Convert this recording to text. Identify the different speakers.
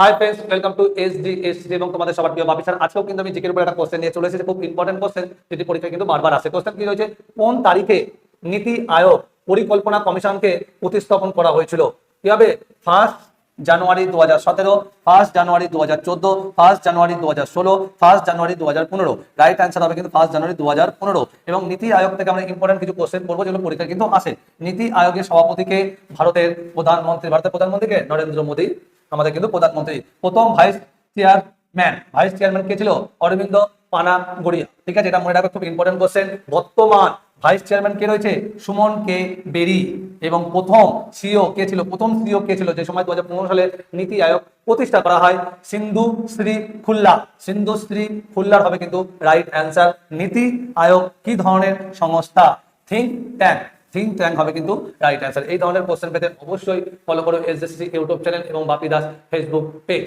Speaker 1: Hi friends welcome to S D S D এবং তোমাদের সবার প্রিয় বাপি স্যার আজকেও কিন্তু আমি জিকের উপর একটা কোশ্চেন নিয়ে চলে এসেছি। খুব ইম্পর্টেন্ট কোশ্চেন যেটি পরীক্ষায় কিন্তু বারবার আসে। কোশ্চেন কি হয়েছে কোন তারিখে নীতি আয়োগ পরিকল্পনা কমিশনকে প্রতিস্থাপন করা হয়েছিল? কীভাবে ফার্স্ট জানুয়ারি দু হাজার সতেরো ফার্স্ট জানুয়ারি দু হাজার চোদ্দ ফার্স্ট জানুয়ারি দু হাজার ষোলো ফার্স্ট জানুয়ারি দু হাজার পনেরো। রাইট অ্যান্সার হবে কিন্তু ফার্স্ট জানুয়ারি দু হাজার পনেরো। এবং নীতি আয়োগ থেকে আমরা ইম্পর্টেন্ট কিছু কোশ্চেন করব, যেগুলো পরীক্ষায় কিন্তু আসে। নীতি আয়োগের সভাপতিকে ভারতের প্রধানমন্ত্রী, ভারতের প্রধানমন্ত্রীকে নরেন্দ্র মোদী। আমাদের কিন্তু প্রধানমন্ত্রী, প্রথম ভাইস চেয়ারম্যান ভাইস চেয়ারম্যান কে ছিল? অরবিন্দ পানা গড়িয়া। ঠিক আছে? এটা মনে রাখবে খুব ইম্পর্টেন্ট কোশ্চেন বর্তমান ভাইস চেয়ারম্যান কে রয়েছে? সুমন কে বেরি। এবং প্রথম সিও কে ছিল? প্রথম সিও কে ছিল? যে সময় দু হাজার পনেরো সালে নীতি আয়োগ প্রতিষ্ঠা করা হয়, সিন্ধু শ্রী খুল্লা। সিন্ধু শ্রী খুল্লার হবে কিন্তু রাইট অ্যান্সার নীতি আয়োগ। কি ধরনের সংস্থা? থিঙ্ক ট্যাঙ্ক থিঙ্ক ট্যাঙ্ক হবে কিন্তু রাইট অ্যান্সার এই ধরনের কোশ্চেন পেতে অবশ্যই ফলো করো এস ইউটিউব চ্যানেল এবং বাপি দাস ফেসবুক পেজ